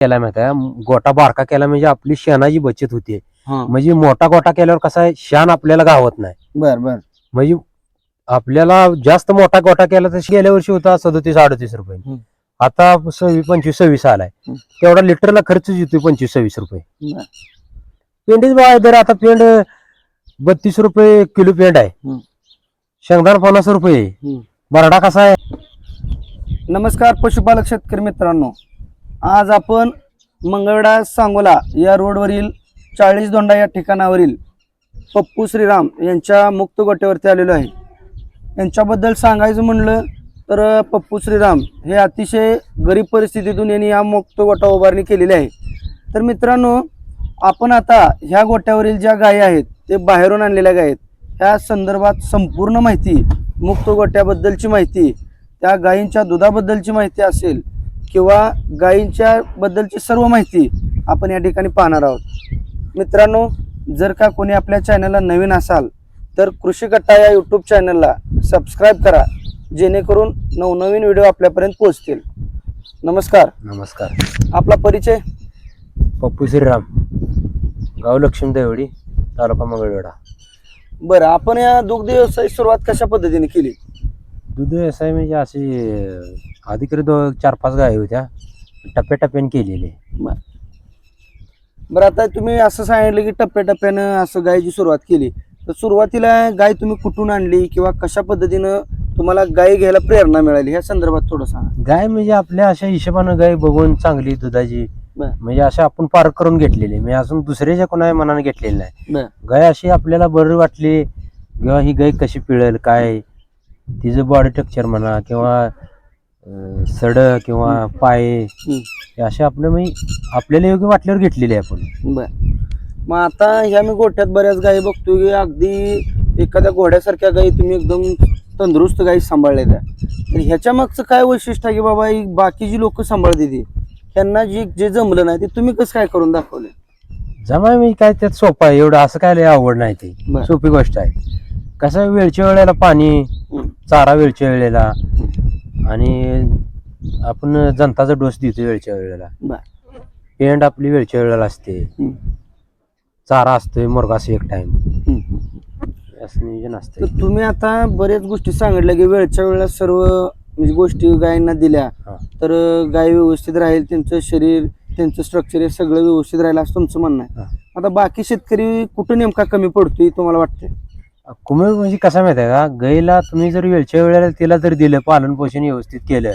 केला माहिती आहे? गोटा बारका केला म्हणजे आपली शेणाची बचत होते. हा. म्हणजे मोठा गोटा केल्यावर कसं आहे? शान आपल्याला गावत नाही. बर बर. म्हणजे आपल्याला जास्त मोठा गोटा केला तर गेल्या वर्षी होता सदोतीस अडतीस रुपये. हम्म. आता सव्वीस पंचवीस सव्वीस आलाय. हम्म. तेवढा लिटरला खर्च येतोय पंचवीस सव्वीस रुपये. बर. पेंडीच बघा दर आता पेंड बत्तीस रुपये किलो पेंड आहे. हम्म. शेंगदाणा पन्नास रुपये. हम्म. बरडा कसा आहे? नमस्कार पशुपालक शेतकरी मित्रांनो. आज आपण मंगळडा सांगोला या रोडवरील चाळीस दोंडा या ठिकाणावरील पप्पू श्रीराम यांच्या मुक्त गोट्यावरती आलेलो आहे. यांच्याबद्दल सांगायचं म्हणलं तर पप्पू श्रीराम हे अतिशय गरीब परिस्थितीतून यांनी हा मुक्त गोटा उभारणी केलेली आहे. तर मित्रांनो आपण आता ह्या गोट्यावरील ज्या गायी आहेत ते बाहेरून आणलेल्या गायी आहेत. ह्या संदर्भात संपूर्ण माहिती मुक्त गोट्याबद्दलची माहिती त्या गायींच्या दुधाबद्दलची माहिती असेल किंवा गायींच्या बद्दलची सर्व माहिती आपण या ठिकाणी पाहणार आहोत. मित्रांनो जर का कोणी आपल्या चॅनलला नवीन असाल तर कृषी कट्टा या यूट्यूब चॅनलला सबस्क्राईब करा जेणेकरून नवनवीन व्हिडिओ आपल्यापर्यंत पोहोचतील. नमस्कार. नमस्कार. आपला परिचय? पप्पू श्रीराम गाव लक्ष्मी देवडी तालुका मंगळवेढा. बरं आपण या दुग्ध व्यवसाय सुरुवात कशा पद्धतीने केली? दूध व्यवसाय म्हणजे अशी अधिकृत दो- चार पाच गाय होत्या. टप्प्याटप्प्याने केलेले. बरं. आता तुम्ही असं सांगितलं की टप्प्याटप्प्यानं असं गायची सुरुवात केली. तर सुरुवातीला गाय तुम्ही कुठून आणली किंवा कशा पद्धतीनं तुम्हाला गाय घ्यायला प्रेरणा मिळाली? ह्या संदर्भात थोडं सांगा. गाय म्हणजे आपल्या अशा हिशोबानं गाय बघून चांगली दुधाची बर. म्हणजे अशा आपण पार्क करून घेतलेली. मी अजून दुसऱ्याच्या कोणा मनाने घेतलेली नाही. बर. गाय अशी आपल्याला बरं वाटली किंवा ही गाय कशी पिळेल काय? तिचं बॉडी टेक्चर म्हणा किंवा सड किंवा पाय. हे असे आपले म्हणजे आपल्याला योग्य वाटल्यावर घेतलेली आहे आपण बर मग आता ह्या मी गोठ्यात बऱ्याच गायी बघतो की अगदी एखाद्या घोड्यासारख्या गायी तुम्ही एकदम तंदुरुस्त गायी सांभाळल्या त्या तर ह्याच्या मागचं काय वैशिष्ट्य आहे की बाबा ही बाकीची लोक सांभाळते ती त्यांना जे जे जमलं नाही ते तुम्ही कसं काय करून दाखवले जमा मी काय त्यात सोपं आहे एवढं असं काय लय आवड नाही ते बर. सोपी गोष्ट आहे कसं वेळच्या वेळेला पाणी. चारा वेळच्या वेळेला आणि आपण जनताचा डोस देतो वेळच्या वेळेला पेंड आपली वेळच्या वेळेला असते. चारा असतोय मुरगास एक टाइम. असं नियोजन तर असतंय तुम्ही आता बऱ्याच गोष्टी सांगितल्या की वेळच्या वेळेला सर्व म्हणजे गोष्टी गायींना दिल्या. तर गाय व्यवस्थित राहील त्यांचं शरीर त्यांचं स्ट्रक्चर हे सगळं व्यवस्थित राहील असं तुमचं म्हणणं आहे. आता बाकी शेतकरी कुठं नेमका कमी पडतोय तुम्हाला वाटतंय कुमिळ म्हणजे कसं माहिती आहे का गाईला तुम्ही जर वेळच्या वेळेला तिला जर दिलं पालन पोषण व्यवस्थित केलं.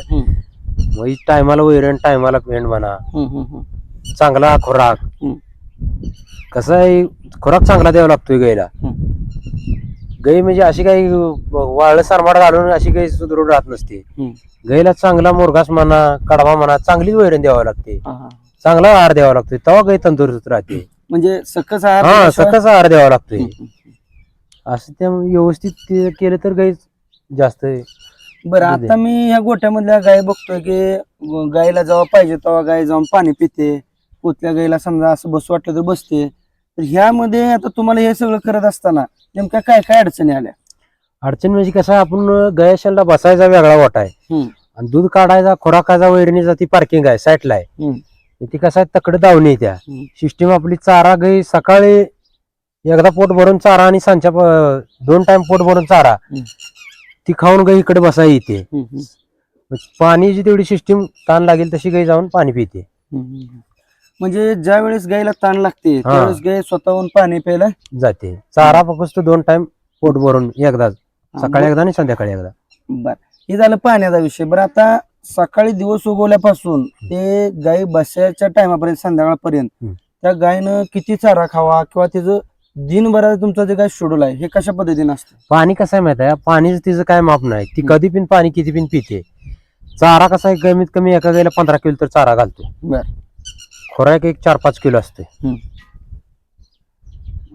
मग टायमाला वैरण टायमाला पेंड म्हणा. चांगला खुराक. कसं आहे खुराक चांगला द्यावा लागतोय गाईला हम्म. गाई म्हणजे अशी काही वाळलं सारमाड घालून अशी काही सुदृढ राहत नसते. गाईला चांगला मुरघास म्हणा कडवा म्हणा चांगलीच वैरण द्यावं लागते. चांगला आहार द्यावा लागतोय तेव्हा गाई तंदुरुस्त राहते म्हणजे सकस आहार हा सकस आहार द्यावा लागतोय. असं ते व्यवस्थित केलं तर गाई जास्त बरं आता मी ह्या गोठ्यामधल्या गाय बघतोय की गायला जेव्हा पाहिजे तेव्हा गाय जाऊन पाणी पिते कुठल्या गायला समजा असं बसू वाटलं तर बसते. तर ह्यामध्ये आता तुम्हाला हे सगळं करत असताना नेमक्या काय काय अडचणी आल्या? अडचण म्हणजे कसं आपण गयाशाला बसायचा वेगळा वाटा आहे. हम्म. आणि दूध काढायचा खुराकाचा वैरणीचा ती पार्किंग आहे साईडला आहे. ती कसं आहे तकडे दावणी त्या. हम्म. सिस्टीम आपली चारा गाई सकाळी एकदा पोट भरून चारा आणि सांच्या दोन टाइम पोट भरून चारा. ती खाऊन गाई इकडे बसाय येते. पाण्याची तेवढी सिस्टीम ताण लागेल तशी गाई जाऊन पाणी पिते. म्हणजे ज्या वेळेस गायला ताण लागते. त्यावेळेस गाय स्वतःहून पाणी प्यायला जाते. चारा फक्त दोन टाइम पोट भरून एकदा सकाळी एकदा आणि संध्याकाळी एकदा. बर. हे झालं पाण्याचा विषय. बरं आता सकाळी दिवस उगवल्यापासून ते गाय बसायच्या टायमापर्यंत संध्याकाळपर्यंत. त्या गायनं किती चारा खावा किंवा तिचं दिनभरात तुमचं जे काय शेड्यूल आहे हे कशा पद्धतीने असतं? पाणी कसं आहे माहिती आहे? पाणीच तिचं काय माप नाही. ती. कधी पण पाणी किती पण पिते. चारा कसा आहे? कमीत कमी एका गायला पंधरा किलो तर चारा घालतो. बर. खुराक एक चार पाच किलो असते. हम्म.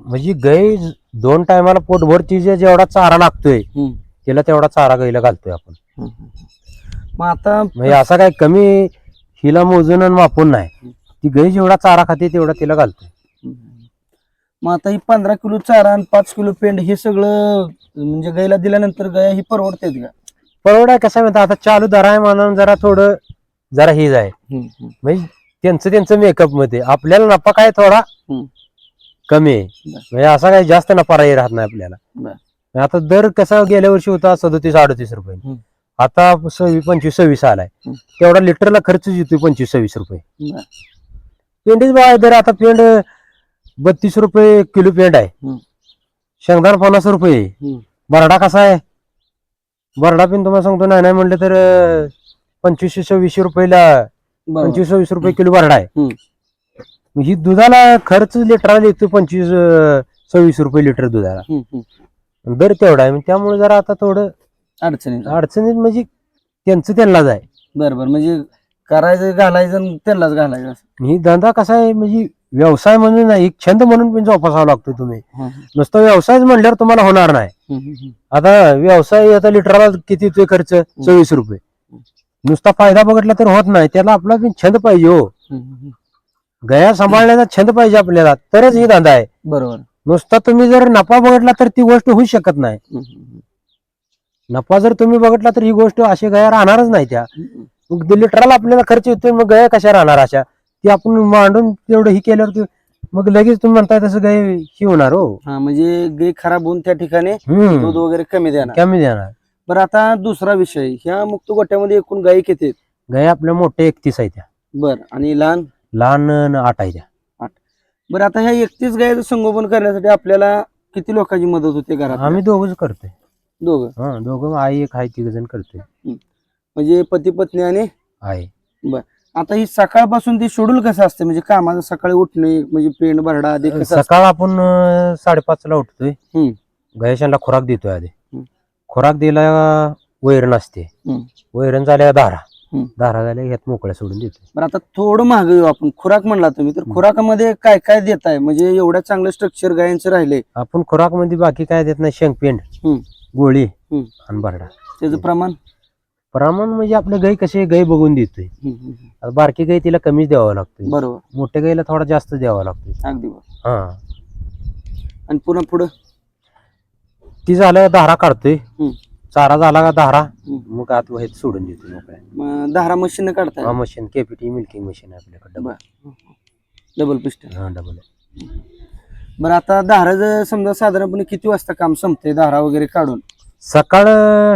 म्हणजे गाय दोन टायमाला पोटभर तिच्या जेवढा चारा लागतोय हम्म. तिला तेवढा चारा गाईला घालतोय आपण. हम्म. मग आता म्हणजे असा काय कमी हिला मोजून आणि मापून नाही. ती गाई जेवढा चारा खाते तेवढा तिला घालतोय. मग आता ही पंधरा किलो चारा आणि पाच किलो पेंड हे सगळं म्हणजे गायला दिल्यानंतर गाय ही परवडते का परवडा कसं आहे, आता चालू दर आहे म्हणून जरा थोडं जरा हेच आहे म्हणजे त्यांचं त्यांचं मेकअपमध्ये आपल्याला नफा काय थोडा हम्म. कमी आहे बर. म्हणजे असा काही जास्त नफा राही राहत नाही आपल्याला. आता दर कसा गेल्या वर्षी होता सदोतीस अडतीस रुपये हम्म. आता सव्वीस पंचवीस सव्वीस आलाय हम्म. तेवढा लिटरला खर्च येतोय पंचवीस सव्वीस रुपये बर. पेंडीच बघा दर आता पेंड बत्तीस रुपये किलो पेंड आहे. शेंगदाणा पन्नास रुपये. बरडा कसा आहे? बरडा पण तुम्हाला सांगतो नाही नाही म्हणलं तर पंचवीसशे सव्वीसशे रुपयेला बरोबर. पंचवीस सव्वीस रुपये किलो बरडा आहे. ही दुधाला खर्च लिटरला येतो पंचवीस सव्वीस रुपये लिटर दुधाला. दर तेवढा आहे. त्यामुळे जरा आता थोडं अडचणी अडचणीत म्हणजे त्यांचं त्यांनाच आहे. बरं बरं. म्हणजे करायचं घालायचं आणि त्यालाच घालायचं ही धंदा कसा आहे? म्हणजे व्यवसाय म्हणून नाही एक छंद म्हणून पण जोपासावा लागतो तुम्ही. नुसतं व्यवसायच म्हणल्यावर तुम्हाला होणार नाही. आता व्यवसाय आता लिटरला किती येतोय खर्च? चोवीस रुपये. नुसता फायदा बघितला तर होत नाही. त्याला आपला छंद पाहिजे हो. गया सांभाळण्याचा छंद पाहिजे आपल्याला. तरच ही धंदा आहे. बरोबर. नुसता तुम्ही जर नफा बघितला तर ती गोष्ट होऊ शकत नाही. नफा जर तुम्ही बघितला तर ही गोष्ट अशी गया राहणारच नाही त्या. लिटरला आपल्याला खर्च येतोय मग गया कशा राहणार अशा? ती आपण मांडून तेवढं ही केल्यावर मग लगेच तुम्ही म्हणताय तसं गाय ही होणार हो. हा म्हणजे गाई खराब होऊन त्या ठिकाणी दूध वगैरे कमी देणार. कमी देणार. बरं आता दुसरा विषय. ह्या मुक्त गोट्यामध्ये एकूण गायी किती आहेत? गाय आपल्या मोठ्या एकतीस आहे त्या. बर आणि लहान? लहान आठ आहे त्या. बरं आता ह्या एकतीस गायीचं संगोपन करण्यासाठी आपल्याला किती लोकांची मदत होते घरात? आम्ही दोघच करतोय. दोघं? हा दोघं आई एक आहे तिघ जण करतोय. म्हणजे पती पत्नी आणि आहे आता ही सकाळपासून ती शेड्यूल कसं असते म्हणजे कामाचं सकाळी उठणे म्हणजे पेंड भरडा आधी कसं असतं? सकाळ आपण अं, साडेपाचला उठतोय हम्म. गयाशांना खुराक देतोय आधी हम्म. खुराक दिला वैरण असते हम्म. वैरण झाल्या हम्म. धारा झाल्या ह्यात मोकळ्या सोडून देतोय बरं आता थोडं महाग येऊ आपण खुराक म्हणला तुम्ही तर खुराकामध्ये काय काय देताय म्हणजे एवढ्या चांगलं स्ट्रक्चर गायांचं राहिले आपण खुराकमध्ये बाकी काय देत नाही शेंगपेंड हम्म. गोळी हम्म. आणि बरडा त्याचं प्रमाण प्रमाण म्हणजे आपलं गाई कशी गाई बघून देतोय. आता बारकी गाई तिला कमीच द्यावं लागतोय. बरोबर. मोठ्या गाईला थोडा जास्त द्यावा लागतोय. अगदी बरोबर. हा. आणि पुन्हा पुढं? ती झालं धारा काढतोय. हम्म. चारा झाला का धारा हम्म. मग आत हे सोडून देतोय मोकळ्या. मग दहा मशीन हा मशीन केपीटी मिल्किंग मशीन आहे आपल्याकडे. डबल पिस्टन हा डबल बरं आता धारा जर समजा साधारणपणे किती वाजता काम संपते धारा वगैरे काढून? सकाळ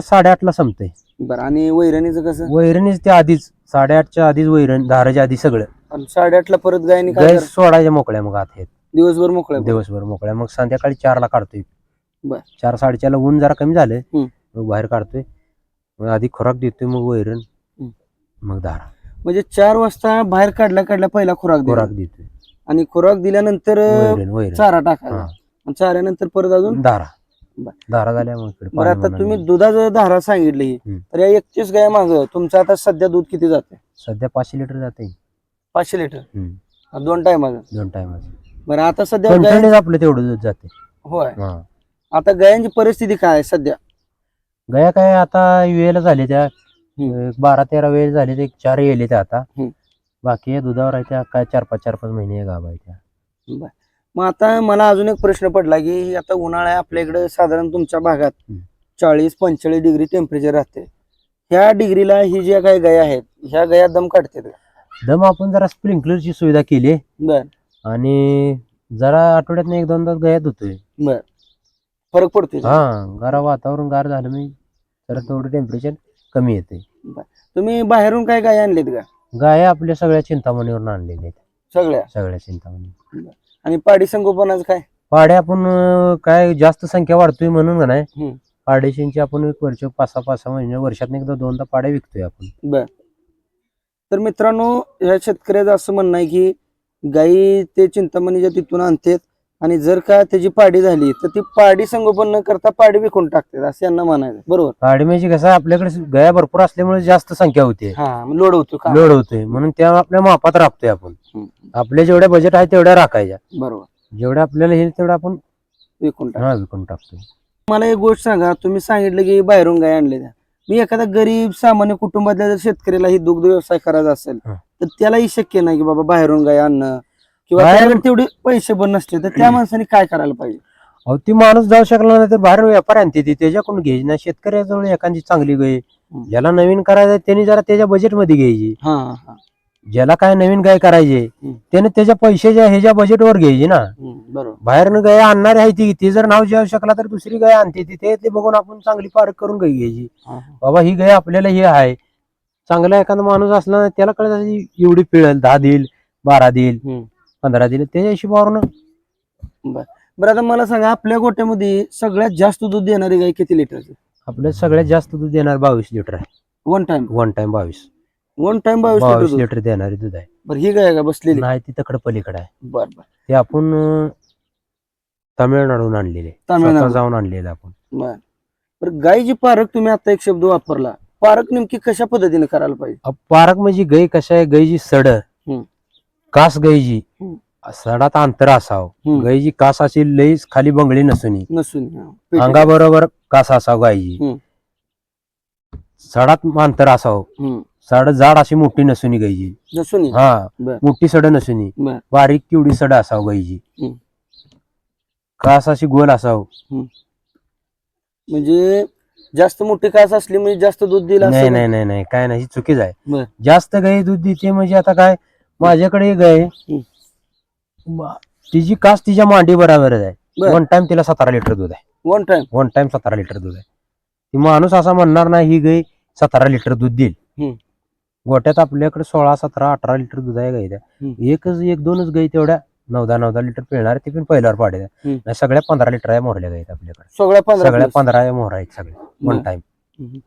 साडेआठला संपते बरं आणि वैरणीचं कसं? वैरणीच त्या आधीच साडेआठच्या आधीच वैरण धाराच्या आधी सगळं. आणि साडेआठला परत गायनी काय गॅस करा? सोडायच्या मोकळ्या मग आत आहेत. दिवसभर मोकळ्या दिवसभर मोकळ्या. मग संध्याकाळी चारला काढतोय. बर. चार साडेचारला ऊन जरा कमी झालं हम्म. मग बाहेर काढतोय. मग आधी खुराक देतोय मग वैरण हम्म. मग धारा. म्हणजे चार वाजता बाहेर काढल्या काढल्या पहिला खुराक खुराक देतोय. आणि खुराक दिल्यानंतर वैरण वैरण. चारा टाकायचा. हा. आणि चाऱ्यानंतर परत अजून? धारा. धारा झाल्या मग इकडे बरं पाणी आता तुम्ही. दुधाचं धारा सांगितली हम्म. तर या एकतीस गाय माग तुमचं आता सध्या दूध किती जाते सध्या पाचशे लिटर जाते पाचशे लिटर? दोन टायमाचं दोन टायमाचं बरं आता सध्या गाय आपलं तेवढं दूध जाते होय. हा. आता गायांची परिस्थिती काय आहे सध्या? गया काय आता वेळ झाले त्या हम्म. एक बारा तेरा वेळ झाले ते चार येले त्या आता. हम्म. बाकी दुधावर आहे त्या काय चार पाच चार पाच महिने गाभ आहे त्या. मग आता मला अजून एक प्रश्न पडला की आता उन्हाळा आपल्या इकडे साधारण तुमच्या भागात. चाळीस पंचेचाळीस डिग्री टेम्परेचर राहते. ह्या डिग्रीला ही ज्या काही गाय आहेत ह्या गाया दम काढतात का? दम आपण जरा स्प्रिंकलरची सुविधा केली बर. आणि जरा आठवड्यात एक दोनदा गयात होतोय. बर. फरक पडतोय? हा गारा वातावरण गार झालं मी जरा थोडं टेम्परेचर कमी येते तुम्ही बाहेरून काय गाय आणलेत का? गाय आपल्या सगळ्या चिंतामणीवरून आणलेल्या आहेत. सगळ्या? सगळ्या चिंतामणी आणि पाडी संगोपनाचं काय? पाड्या आपण अं, काय जास्त संख्या वाढतोय म्हणून का नाही हम्म. पाड्याशींची आपण एक वर्ष पाच सहा पाच सहा महिने वर्षात एकदा दोनदा पाड्या विकतोय आपण. बर. तर मित्रांनो ह्या शेतकऱ्याचं असं म्हणणं आहे की गाई ते चिंतामणीच्या तिथून आणतात आणि जर का त्याची पाडी झाली तर ती पाडी संगोपन न करता पाडी विकून टाकतात असं यांना म्हणायचं. बरोबर? पाडी म्हणजे कसं आपल्याकडे गया भरपूर असल्यामुळे जास्त संख्या होते. हा लोड होतो का? लोड होतोय. म्हणून त्या आपल्या मापात राखतोय आपण. हम्म. आपले जेवढ्या बजेट आहे तेवढ्या राखायच्या. बरोबर. जेवढ्या आपल्याला हे तेवढं आपण विकून टाक हा विकून टाकतोय. मला एक गोष्ट सांगा तुम्ही सांगितलं की बाहेरून गाय आणले त्या मी एखादा गरीब सामान्य कुटुंबातल्या जर शेतकऱ्याला ही दुग्ध व्यवसाय करायचा असेल हा. तर त्यालाही शक्य नाही की बाबा बाहेरून गाय आणणं किंवा त्याच्याकडे तेवढे पैसे पण नसते तर त्या माणसाने काय करायला पाहिजे? अहो ती माणूस जाऊ शकला नाही तर बाहेर व्यापार आणते ती त्याच्याकडून घ्यायची ना शेतकऱ्याजवळ एखादी चांगली गाय. ज्याला नवीन करायचं आहे, त्यांनी जरा त्याच्या बजेटमध्ये घ्यायची. हा हा. ज्याला काय नवीन गाय करायची हम्म. त्याने त्याच्या पैशाच्या ह्याच्या बजेटवर घ्यायची ना. हम्म, बरोबर. बाहेरनं गाय आणणारी आहे ती. ती जर नाव जेव्हा शकला तर दुसरी गाय आणते. ती ते ते बघून आपण चांगली पारख करून गाय घ्यायची. हा, बाबा ही गाय आपल्याला हे आहे. चांगला एखादा माणूस असला ना त्याला कळत असेल एवढी पिळेल. दहा देईल बारा देईल. हम्म. पंधरा देईल त्याच्या हिशोबावरून बरं. आता मला सांगा आपल्या गोट्यामध्ये सगळ्यात जास्त दूध देणारी गाय किती लिटरची आपलं सगळ्यात जास्त दूध देणार बावीस लिटर आहे. वन टाइम वन टाइम बावीस. वन टाइम बावीस लिटर बावीस दूध? लिटर देणारी दूध आहे. बरं ही गाय का बसलेली? नाही ती तकडे पलीकडे आहे. बर बर. ते आपण अं, तामिळनाडून आणलेले तामिळनाडू. स्वतः जाऊन आणलेले आपण. बर. बरं गायची पारख तुम्ही आता एक शब्द वापरला. पारख नेमकी कशा पद्धतीने करायला पाहिजे? अ, पारक म्हणजे गाय कशा आहे? गायची सड. हम्म. कास हम्म. सडात अंतर असावं. हम्म. गायची कास अशी लई खाली बंगळी नसुनी. नसून हा, पेटी. अंगाबरोबर कास असावं गायची हम्म. सडात अंतर असावं. हम्म. सड जाड अशी मोठी नसुनी गायची नसून. हा. बर. मोठी सड नसुनी. बर. बारीक केवढी सड असावं गायची हम्म. कास अशी गोल असावं. म्हणजे जास्त मोठी कास असली म्हणजे जास्त दूध दिलं नाही नाही नाही? नाही काय नाही ही चुकीच आहे. बर. जास्त गाय दूध देते म्हणजे आता काय? माझ्याकडे एक गाय आहे. तिची कास तिच्या मांडी बरोबरच आहे बर. वन टाइम तिला सतरा लिटर दूध आहे वन टाइम वन टाइम सतरा लिटर दूध आहे ती माणूस असा म्हणणार नाही ही गाय सतरा लिटर दूध देईल हम्म. गोट्यात आपल्याकडे सोळा सतरा अठरा लिटर दूध आहे हम्म. एकच एक दोनच गाय तेवढ्या नऊ दहा नऊ दहा लिटर पिळणार ते पण पहिल्यावर पाडे हम्म. नाही सगळ्या पंधरा लिटर आहे मोरल्या गायत आपल्याकडे सगळ्या पंधरा सगळ्या plus. पंधरा मोहर आहेत सगळे वन. टाइम हम्म.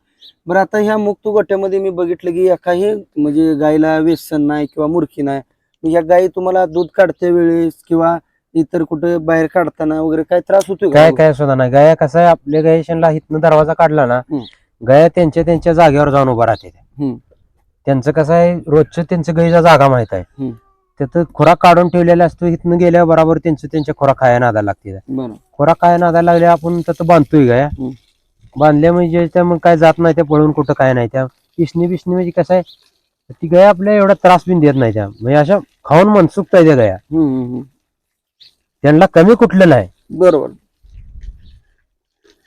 बरं आता ह्या मुक्त गोट्यामध्ये मी बघितलं की काही म्हणजे गायला व्यसन नाही किंवा मुरकी नाही मग ह्या गायी तुम्हाला दूध काढते वेळेस किंवा इतर कुठे बाहेर काढताना वगैरे काय त्रास होतोय का? काय काय सुद्धा नाही गाया कसं आहे आपल्या गायशांना इथनं दरवाजा काढला ना हम्म. गाया त्यांच्या त्यांच्या जागेवर जाऊन उभा राहते हम्म. त्यांचं कसं आहे रोजचं त्यांचं गाईचा जागा माहीत आहे हम्म. त्यात खुराक काढून ठेवलेला असतो इथनं गेल्यावर बरोबर त्यांचं त्यांच्या खुराक खाया नादायला लागते बरं खुराक खाया नादायला लागले आपण त्यात बांधतोय गाया हम्म. बांधल्या म्हणजे त्या मग काय जात नाही त्या पळून कुठं काय नाही. त्या पिसणी पिसणी म्हणजे कसं आहे ती गाय आपल्या एवढा त्रास बिन देत नाही त्या. म्हणजे अशा खाऊन मनसुखता आहे त्या गाया. त्यांना कमी कुठलं नाही. बरोबर.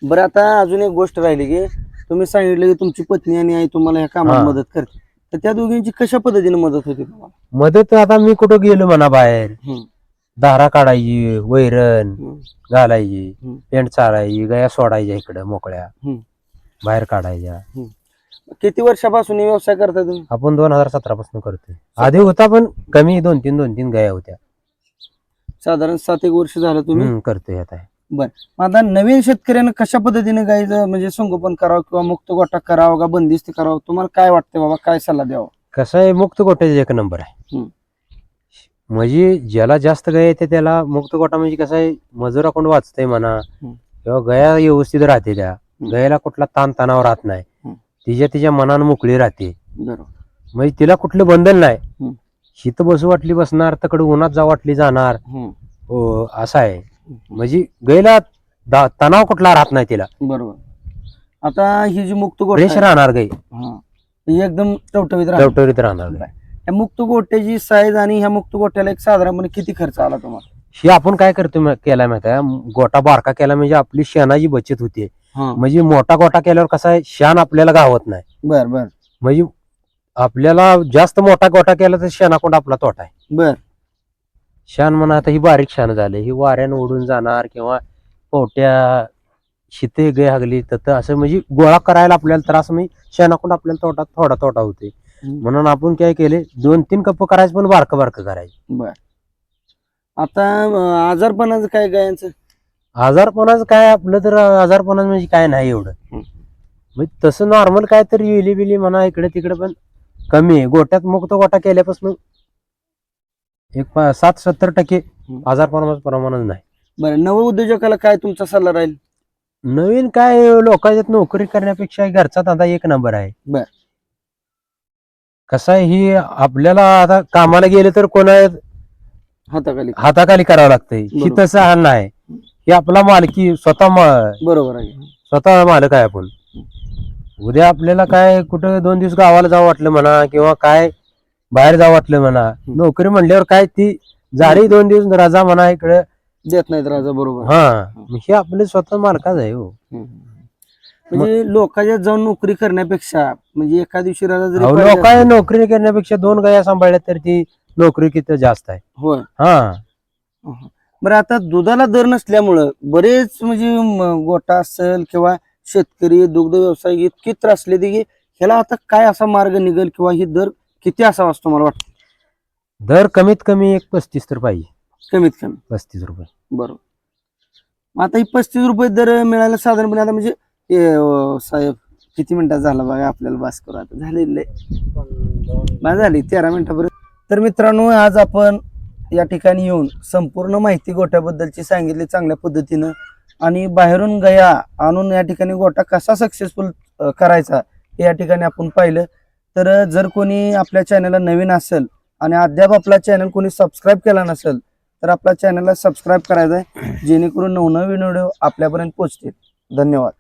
बरं आता अजून एक गोष्ट राहिली की तुम्ही सांगितलं की तुमची पत्नी आणि आई तुम्हाला ह्या कामात हा. मदत करते तर त्या दोघींची कशा पद्धतीने मदत होती तुम्हाला? मदत आता मी कुठं गेलो म्हणा बाहेर. हम्म, दारा काढायची वैरण घालायची. पेंट चालायची गया सोडायच्या इकडं मोकळ्या. बाहेर काढायच्या. किती वर्षापासून हे व्यवसाय करता तुम्ही? आपण दोन हजार सतरा पासून करतोय. आधी होता पण कमी दोन तीन दोन तीन गाया होत्या. साधारण सात एक वर्ष झालं तुम्ही? हम्म, करतोय आता. मग आता नवीन शेतकऱ्यानं कशा पद्धतीने गायचं म्हणजे संगोपन करावं किंवा मुक्त गोटा करावं का बंदिस्त करावं? तुम्हाला काय वाटतं बाबा? काय सल्ला द्यावा? कसं आहे मुक्त गोट्याचे एक नंबर आहे. हम्म. म्हणजे ज्याला जास्त गाय येते त्याला मुक्त गोटा म्हणजे कसं आहे मजूर अकाउंट वाचतंय म्हणा. किंवा गया व्यवस्थित राहते त्या. गयाला कुठला ताण तणाव राहत नाही. तिच्या तिच्या मनानं मोकळी राहते. म्हणजे तिला कुठलं बंधन नाही. शीत बसू वाटली बसणार तकडे उन्हात जा वाटली जाणार. हो असं आहे. म्हणजे गैला दा- तणाव कुठला राहत नाही तिला. बरोबर. आता ही जी मुक्त आहे, राहणार गाई. एकदम टवटवीत टवटवीत राहणार या मुक्त गोट्याची साईज आणि ह्या मुक्त गोट्याला एक साधारणपणे किती खर्च आला तुम्हाला? हे आपण काय करतो मा- केलाय माहिती आहे? गोटा बारका केला म्हणजे आपली शेणाची बचत होते म्हणजे मोठा गोटा केल्यावर कसा आहे? शान आपल्याला गावत नाही. बर बर. म्हणजे आपल्याला जास्त मोठा गोटा केला तर शेणाकोंड आपला तोटा आहे. बर. शान म्हणा आता ही बारीक शान झाले ही वाऱ्यानं उडून जाणार किंवा पोट्या शिते गे हागली तर असं म्हणजे गोळा करायला आपल्याला त्रास म्हणजे शेणाकोंड आपल्याला तोटा थोडा तोटा होते म्हणून आपण काय केले दोन तीन कप्प करायचं पण बारकं बारकं करायचं. बर. आता अं, आजारपणाचं काय गायांचं? आजारपणाचं काय आपलं तर आजारपणाचं म्हणजे काय नाही एवढं. हम्म. म्हणजे तसं नॉर्मल काय तर इली बिली म्हणा इकडे तिकडे पण कमी आहे. गोट्यात मुक्त गोटा केल्यापासून एक पा- सात सत्तर टक्के हम्म. आजारपणाचं प्रमाणच नाही. बरं नव उद्योजकाला काय तुमचा सल्ला राहील? नवीन काय लोकांच्यात नोकरी करण्यापेक्षा घरचा धंदा एक नंबर आहे. बर. कसं आहे ही आपल्याला आता कामाला गेले तर कोणा हाताखाली. हाताखाली करावं लागतंय. ही बरोबर. तसं हाल नाही. ही आपला मालकी स्वतः मा- बरोबर आहे. स्वतः मालक आहे आपण. उद्या आपल्याला काय कुठं दोन दिवस गावाला जावं वाटलं म्हणा किंवा काय बाहेर जावं वाटलं म्हणा नोकरी म्हणल्यावर काय ती झाली दोन दिवस रजा म्हणा इकडे. देत नाहीत राजा बरोबर. हा. मग हे आपले स्वतः मालकाच आहे हो. म्हणजे लोकांच्या जाऊन नोकरी करण्यापेक्षा म्हणजे एका दिवशी राजा जरी लोकांनी नोकरी करण्यापेक्षा दोन गाया सांभाळल्या तर ती नोकरी किती जास्त आहे. होय. हा. बरं आता दुधाला दर नसल्यामुळं बरेच म्हणजे म, गोटा असेल किंवा शेतकरी दुग्ध व्यवसाय इतकी त्रासले की ह्याला आता काय असा मार्ग निघेल किंवा ही दर किती असावा असतो मला वाटतं? दर कमीत कमी एक पस्तीस तर पाहिजे. कमीत कमी. पस्तीस रुपये. बरोबर. मग आता ही पस्तीस रुपये दर मिळायला साधारणपणे आता म्हणजे हे, साहेब किती मिनिटात झाला बघा आपल्याला बास करू? आता झाले झाली तेरा मिनिटापर्यंत तर मित्रांनो आज आपण या ठिकाणी येऊन संपूर्ण माहिती गोट्याबद्दलची सांगितली चांगल्या पद्धतीनं. आणि बाहेरून गया आणून या ठिकाणी गोठा कसा सक्सेसफुल करायचा हे या ठिकाणी आपण पाहिलं. तर जर कोणी आपल्या चॅनलला नवीन असेल आणि अद्याप आपला चॅनल कोणी सबस्क्राईब केला नसेल तर आपल्या चॅनलला सबस्क्राईब करायचं आहे. जेणेकरून नवनवीन व्हिडिओ आपल्यापर्यंत पोहोचतील. धन्यवाद.